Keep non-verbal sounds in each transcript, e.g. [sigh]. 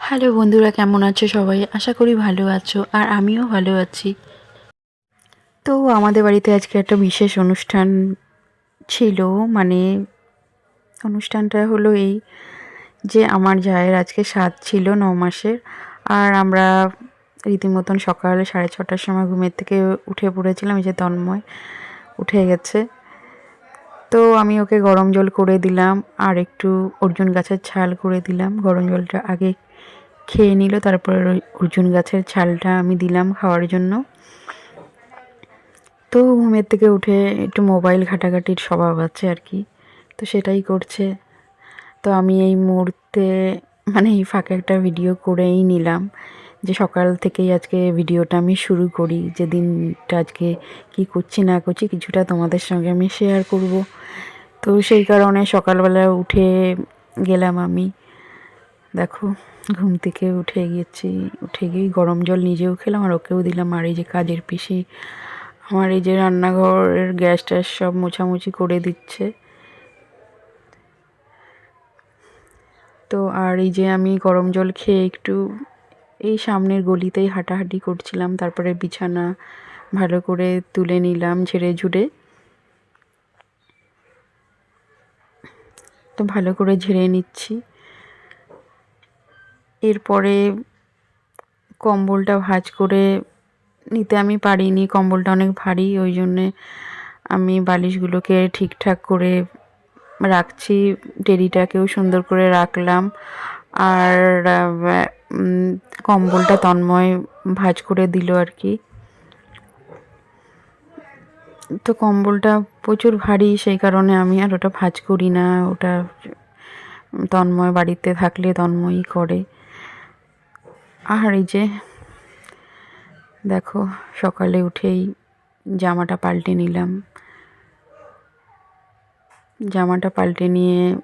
Hello বন্ধুরা, কেমন আছো সবাই? আশা করি ভালো আছো আর আমিও ভালো আছি। তো আমাদের বাড়িতে আজকে একটা বিশেষ অনুষ্ঠান ছিল মানে অনুষ্ঠানটা হলো এই যে আমার জায়ের আজকে সাত ছিল, ন মাসের। আর আমরা রীতিমতন সকালে সাড়ে ছটার সময় ঘুমের থেকে উঠে পড়েছিলাম যে তন্ময় উঠে গেছে। তো আমি ওকে গরম জল করে দিলাম, আর একটু অর্জুন গাছের ছাল করে দিলাম। গরম জলটা আগে খেয়ে নিল, তারপরে অর্জুন গাছের ছালটা আমি দিলাম খাওয়ার জন্য। তো ঘুমের থেকে উঠে একটু মোবাইল ঘাটাঘাটির স্বভাব আছে আর কি, তো সেটাই করছে। তো আমি এই মুহূর্তে মানে এই ফাঁকে একটা ভিডিও করেই নিলাম। যে সকাল থেকেই আজকে ভিডিওটা আমি শুরু করি, যে দিনটা আজকে কি করছি না করছি কিছুটা তোমাদের সঙ্গে আমি শেয়ার করব। তো সেই কারণে সকালবেলা উঠে গেলাম আমি। দেখো, ঘুম থেকে উঠে গেছি, উঠে গিয়ে গরম জল নিজেও খেলাম আর ওকেও দিলাম। আর এই যে কাজের পিসি আমার এই যে রান্নাঘরের গ্যাস ট্যাস সব মোছামুছি করে দিচ্ছে। তো আর এই যে আমি গরম জল খেয়ে একটু এই সামনের গলিতেই হাঁটাহাঁটি করছিলাম, তারপরে বিছানা ভালো করে তুলে নিলাম ঝেড়ে ঝুড়ে। তো ভালো করে ঝেড়ে নিচ্ছি। এরপরে কম্বলটা ভাঁজ করে নিতে আমি পারিনি, কম্বলটা অনেক ভারী, ওই জন্যে আমি বালিশগুলোকে ঠিকঠাক করে রাখছি টেরিটাকেও সুন্দর করে রাখলাম। আর কম্বলটা তন্ময় ভাঁজ করে দিল আর কি। তো কম্বলটা প্রচুর ভারী, সেই কারণে আমি আর ওটা ভাঁজ করি না। ওটা তন্ময় বাড়িতে থাকলে তন্ময়ই করে। আর এই যে, দেখো, সকালে উঠেই জামাটা পাল্টে নিলাম। জামাটা পাল্টে নিয়ে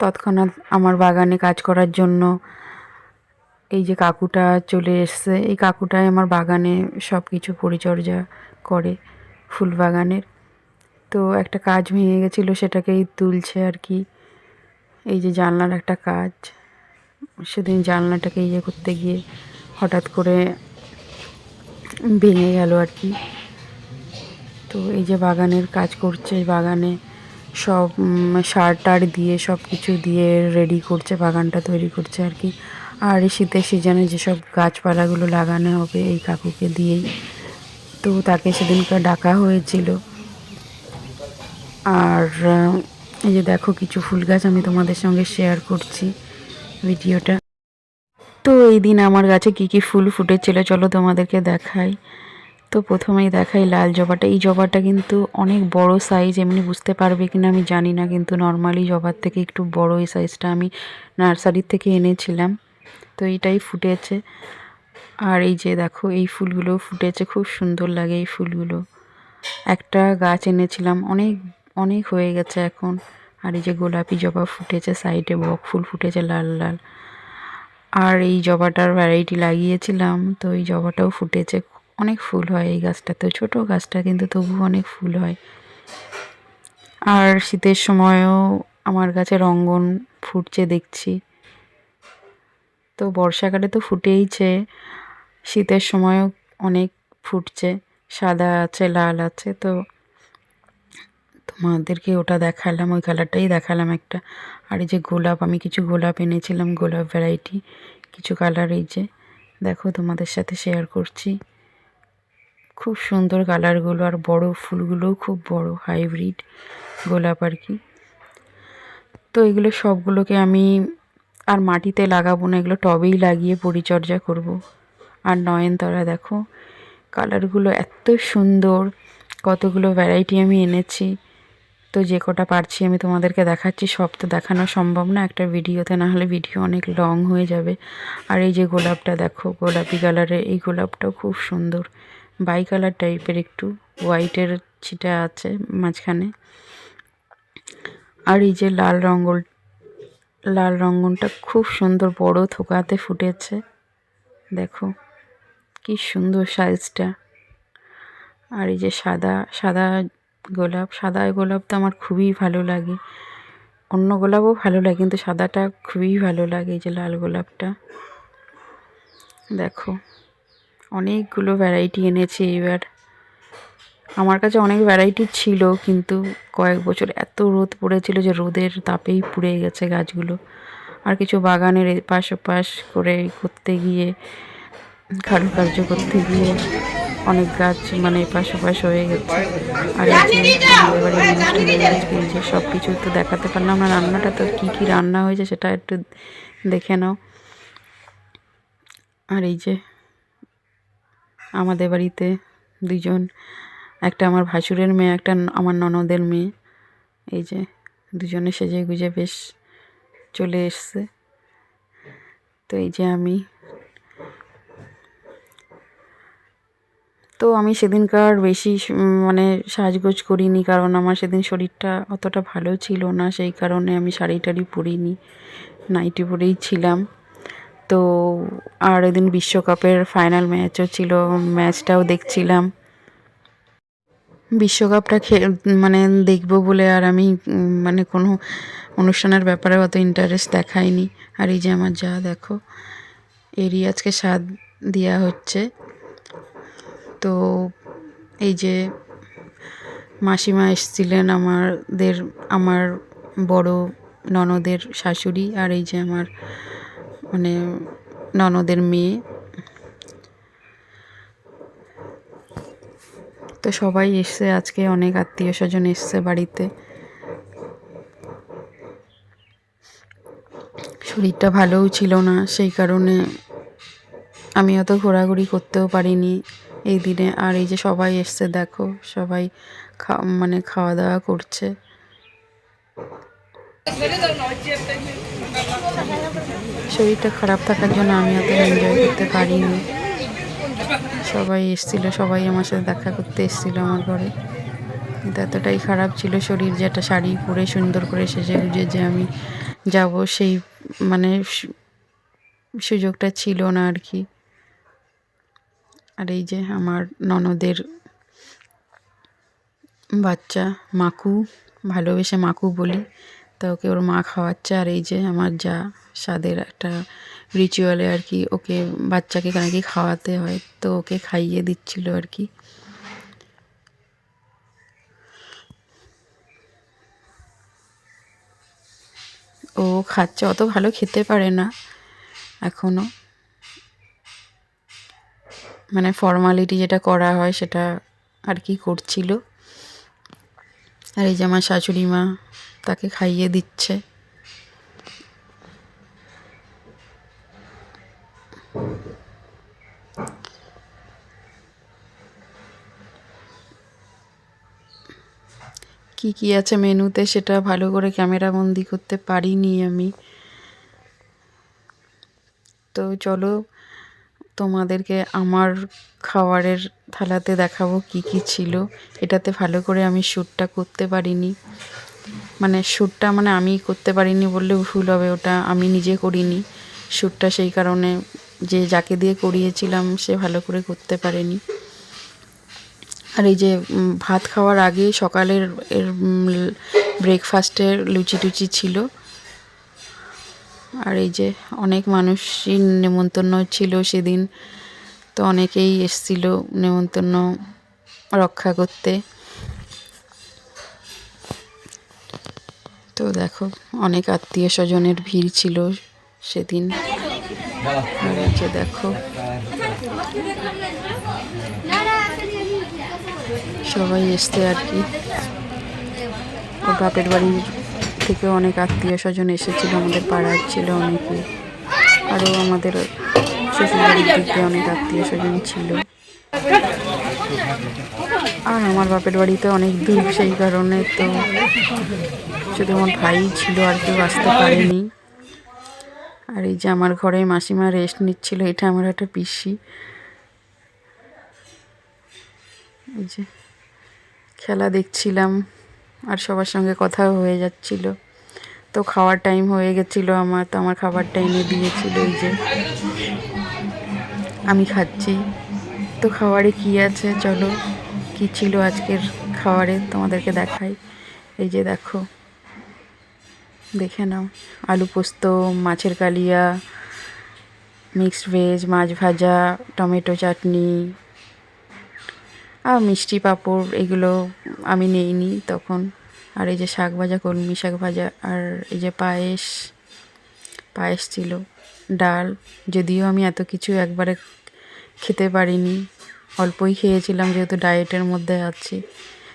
তৎক্ষণাৎ আমার বাগানে কাজ করার জন্য এই যে কাকুটা চলে এসছে, এই কাকুটাই আমার বাগানে সব কিছু পরিচর্যা করে ফুল বাগানের। তো একটা কাজ ভেঙে গেছিল, সেটাকেই তুলছে আর কি। এই যে জানলার একটা কাজ, সেদিন জানলাটাকে ইয়ে করতে গিয়ে হঠাৎ করে ভেঙে গেল আর কি। তো এই যে বাগানের কাজ করছে বাগানে সব সার টার দিয়ে, সব কিছু দিয়ে রেডি করছে, বাগানটা তৈরি করছে আর কি। আর এই শীতের সিজনে যেসব গাছপালাগুলো লাগানো হবে, এই কাকুকে দিয়েই। তো তাকে সেদিনকার ডাকা হয়েছিল। আর এই যে দেখো কিছু ফুল গাছ আমি তোমাদের সঙ্গে শেয়ার করছি ভিডিওটা। তো এই দিন আমার গাছে কি কি ফুল ফুটেছিল, চলো তোমাদেরকে দেখাই। তো প্রথমেই দেখাই লাল জবাটা। এই জবাটা কিন্তু অনেক বড় সাইজ এমনি বুঝতে পারবে কিনা আমি জানি না, কিন্তু নর্মালি জবার থেকে একটু বড় এই সাইজটা আমি নার্সারির থেকে এনেছিলাম। তো এইটাই ফুটেছে। আর এই যে দেখো, এই ফুলগুলো ফুটেছে, খুব সুন্দর লাগে এই ফুলগুলো। একটা গাছ এনেছিলাম, অনেক অনেক হয়ে গেছে এখন। আর এই যে গোলাপি জবা ফুটেছে সাইডে বক ফুল ফুটেছে লাল লাল। আর এই জবাটার ভ্যারাইটি লাগিয়েছিলাম, তো এই জবাটাও ফুটেছে অনেক ফুল হয় এই গাছটাতে ছোট গাছটা কিন্তু তবু অনেক ফুল হয়। আর শীতের সময়ও আমার গাছে রঙ্গন ফুটছে দেখছি। তো বর্ষাকালে তো ফুটেইছে, শীতের সময়ও অনেক ফুটছে, সাদা আছে, লাল আছে। তো তোমাদেরকে ওটা দেখালাম, ওই কালারটাই দেখালাম একটা। আর এই যে গোলাপ, আমি কিছু গোলাপ এনেছিলাম, গোলাপ ভ্যারাইটি কিছু কালার এই যে। দেখো তোমাদের সাথে শেয়ার করছি। খুব সুন্দর কালারগুলো আর বড় ফুলগুলোও খুব বড় হাইব্রিড গোলাপ আর কি। তো এগুলো সবগুলোকে আমি আর মাটিতে লাগাবো না, এগুলো টবেই লাগিয়ে পরিচর্যা করব। আর নয়নতারা দেখো কালারগুলো এত সুন্দর, কতগুলো ভ্যারাইটি আমি এনেছি। তো যে কটা পারছি আমি তোমাদেরকে দেখাচ্ছি, সব তো দেখানো সম্ভব না, একটা ভিডিওতে না হলে ভিডিও অনেক লং হয়ে যাবে। আর এই যে গোলাপটা দেখো, গোলাপি কালারের এই গোলাপটাও খুব সুন্দর। বাই কালার টাইপের একটু হোয়াইটের ছিটা আছে মাঝখানে। আর এই যে লাল রঙ্গল, লাল রঙনটা খুব সুন্দর বড় থোকাতে ফুটেছে। দেখো কি সুন্দর সাইজটা। আর এই যে সাদা সাদা গোলাপ সাদা গোলাপ তো আমার খুবই ভালো লাগে। অন্য গোলাপও ভালো লাগে, কিন্তু সাদাটা খুবই ভালো লাগে এই যে লাল গোলাপটা। দেখো অনেকগুলো ভ্যারাইটি এনেছি এবার। আমার কাছে অনেক ভ্যারাইটি ছিল, কিন্তু কয়েক বছর এত রোদ পড়েছিল যে রোদের তাপেই পুড়ে গেছে গাছগুলো। আর কিছু বাগানের এপাশ ওপাশ করে করতে গিয়ে, কারুকার্য করতে গিয়ে অনেক গাছ মানে এপাশ ওপাশ হয়ে গেছে। আর আজকে যে সব কিছু তো দেখাতে পারলাম না। রান্নাটা তো কী কী রান্না হয়েছে সেটা একটু দেখে নাও। আর এই যে আমাদের বাড়িতে দুজন একটা আমার ভাসুরের মেয়ে, একটা আমার ননদের মেয়ে। এই যে দুজনে সেজে গুজে বেশ চলে এসছে। তো এই যে আমি। তো আমি সেদিনকার বেশি মানে সাজগোজ করিনি, কারণ আমার সেদিন শরীরটা অতটা ভালো ছিল না, সেই কারণে আমি শাড়ি টাড়ি পরিনি। নাইটি পরেই ছিলাম। তো আর এদিন বিশ্বকাপের ফাইনাল ম্যাচও ছিল ম্যাচটাও দেখছিলাম। বিশ্বকাপটা খে মানে দেখব বলে আর আমি মানে কোনো অনুষ্ঠানের ব্যাপারে অত ইন্টারেস্ট দেখাইনি। আর এই যে আমার যা দেখো, এরই আজকে স্বাদ দেওয়া হচ্ছে। তো এই যে মাসিমা এসছিলেন আমাদের, আমার বড় ননদের শাশুড়ি আর এই যে আমার মানে ননদের মেয়ে। তো সবাই এসছে আজকে, অনেক আত্মীয় স্বজন এসছে বাড়িতে। শরীরটা ভালোও ছিল না, সেই কারণে আমি অত ঘোরাঘুরি করতেও পারিনি এই দিনে। আর এই যে সবাই এসছে, দেখো, সবাই মানে খাওয়া দাওয়া করছে। শরীরটা খারাপ থাকার জন্য আমি অত এনজয় করতে পারিনি। সবাই এসছিল, সবাই আমার সাথে দেখা করতে এসেছিল আমার ঘরে। কিন্তু এতটাই খারাপ ছিল শরীর যে একটা শাড়ি পরে সুন্দর করে সেজে গুজে যে আমি যাব সেই মানে সুযোগটা ছিল না আর কি। আর এই যে আমার ননদের বাচ্চা মাকু, ভালোবেসে মাকু বলি। তা ওকে ওর মা খাওয়াচ্ছে আর এই যে আমার যা স্বাদের একটা রিচুয়ালে আর কি ওকে বাচ্চাকে নাকি খাওয়াতে হয়, তো ওকে খাইয়ে দিচ্ছিল আর কি। ও খাচ্ছে, অত ভালো খেতে পারে না এখনও মানে ফর্মালিটি যেটা করা হয় সেটা আর কি করছিল। আর এই যে আমার শাশুড়ি মা তাকে খাইয়ে দিচ্ছে। কি কি আছে মেনুতে সেটা ভালো করে ক্যামেরা বন্দি করতে পারিনি আমি। তো চলো তোমাদেরকে আমার খাবারের থালাতে দেখাবো কি কি ছিল। এটাতে ভালো করে আমি শ্যুটটা করতে পারিনি। মানে শ্যুটটা মানে আমি করতে পারিনি বললে ভুল হবে, ওটা আমি নিজে করিনি। শ্যুটটা সেই কারণে যে যাকে দিয়ে করিয়েছিলাম সে ভালো করে করতে পারেনি। আর এই যে ভাত খাওয়ার আগে সকালের ব্রেকফাস্টের লুচি টুচি ছিল। আর এই যে অনেক মানুষই নেমন্তন্ন ছিল সেদিন। তো অনেকেই এসছিল নেমন্তন্ন রক্ষা করতে। তো দেখো, অনেক আত্মীয় স্বজনের ভিড় ছিল সেদিন। দেখো, সবাই এসছে আর কি। বাপের বাড়ির থেকে অনেক আত্মীয় স্বজন এসেছিল, আমাদের পাড়ার ছিল অনেকে। আরও আমাদের শ্বশুরবাড়ির দিকে অনেক আত্মীয় স্বজন ছিল। আর আমার বাপের বাড়িতে অনেক দূর সেই কারণে তো শুধু আমার ভাই ছিল আর কেউ আসতে পারেনি। আর এই যে আমার ঘরে মাসিমা রেস্ট নিচ্ছিল, এটা আমার একটা পিসি। এই যে খেলা দেখছিলাম। আর সবার সঙ্গে কথাও হয়ে যাচ্ছিল। তো খাওয়ার টাইম হয়ে গেছিল আমার, তো আমার খাবারটা এনে দিয়েছিল এই যে। আমি খাচ্ছি। তো খাবারে কি আছে? চলো, কি ছিল আজকের খাবারে? তোমাদেরকে দেখাই। এই যে দেখো, দেখে নাও। আলু পোস্ত, মাছের কালিয়া মিক্সড ভেজ মাছ ভাজা, টমেটো চাটনি মিষ্টি পাঁপড় এগুলো আমি নেইনি তখন। আর এই যে শাক ভাজা, কলমি শাক ভাজা আর এই যে পায়েস পায়েস ছিল, ডাল। যদিও আমি এত কিছু একবারে খেতে পারিনি। অল্পই খেয়েছিলাম যেহেতু ডায়েটের মধ্যে আছি।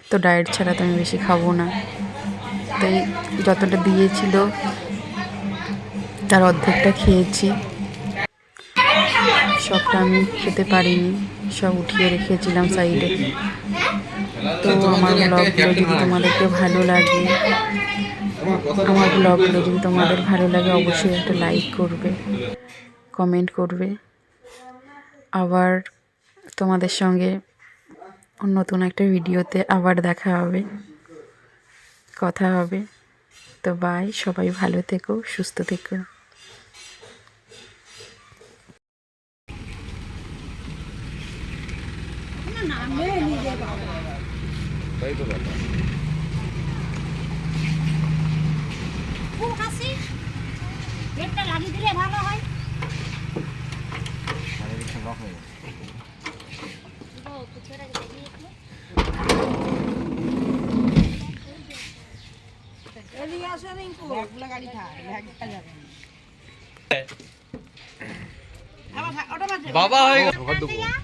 তো ডায়েট ছাড়া তো আমি বেশি খাব না। তাই যতটা দিয়েছিল, তার অর্ধেকটা খেয়েছি। সবটা আমি খেতে পারিনি। সব উঠিয়ে রেখেছিলাম সাইডে। তো আমার ব্লগগুলো যদি তোমাদেরকে ভালো লাগে, আমার ব্লগগুলো যদি তোমাদের ভালো লাগে, অবশ্যই একটা লাইক করবে কমেন্ট করবে। আবার তোমাদের সঙ্গে নতুন একটা ভিডিওতে আবার দেখা হবে, কথা হবে। তো বাই সবাই ভালো থেকো, সুস্থ থেকো। হাসি গেটটা লাগিয়ে দিলে ভালো হয় বাবা হয়ে টাকাইনি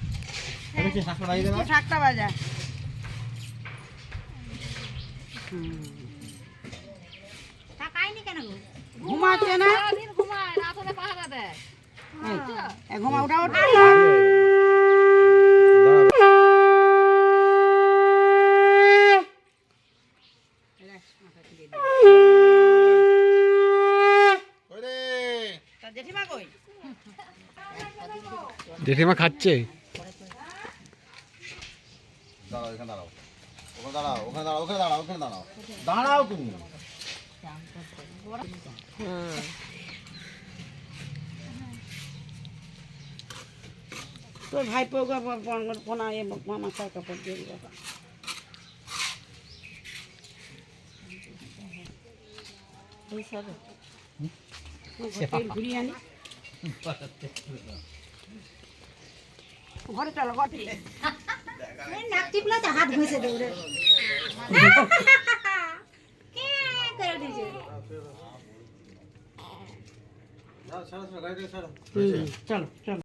কেন গো? ঘুমাচ্ছে না? ঘুমায় পাহারা দেয়। ঘুমা ওটা ওটা জেঠিমা খাচ্ছে? দাঁড়াও এখানে দাঁড়াও। ওখানে দাঁড়াও ওখানে দাঁড়াও ওখানে দাঁড়াও ওখানে দাঁড়াও। দাঁড়াও তুমি। তোর ভাই পোনা মামা খাওয়া কাপড় দিয়ে দিবে ঘুরিয়ে আনি ঘরে চলো ঘরে। [laughs] নাক টিপলে তো হাত ঘুষে দেবে করে দিয়েছে চলো চলো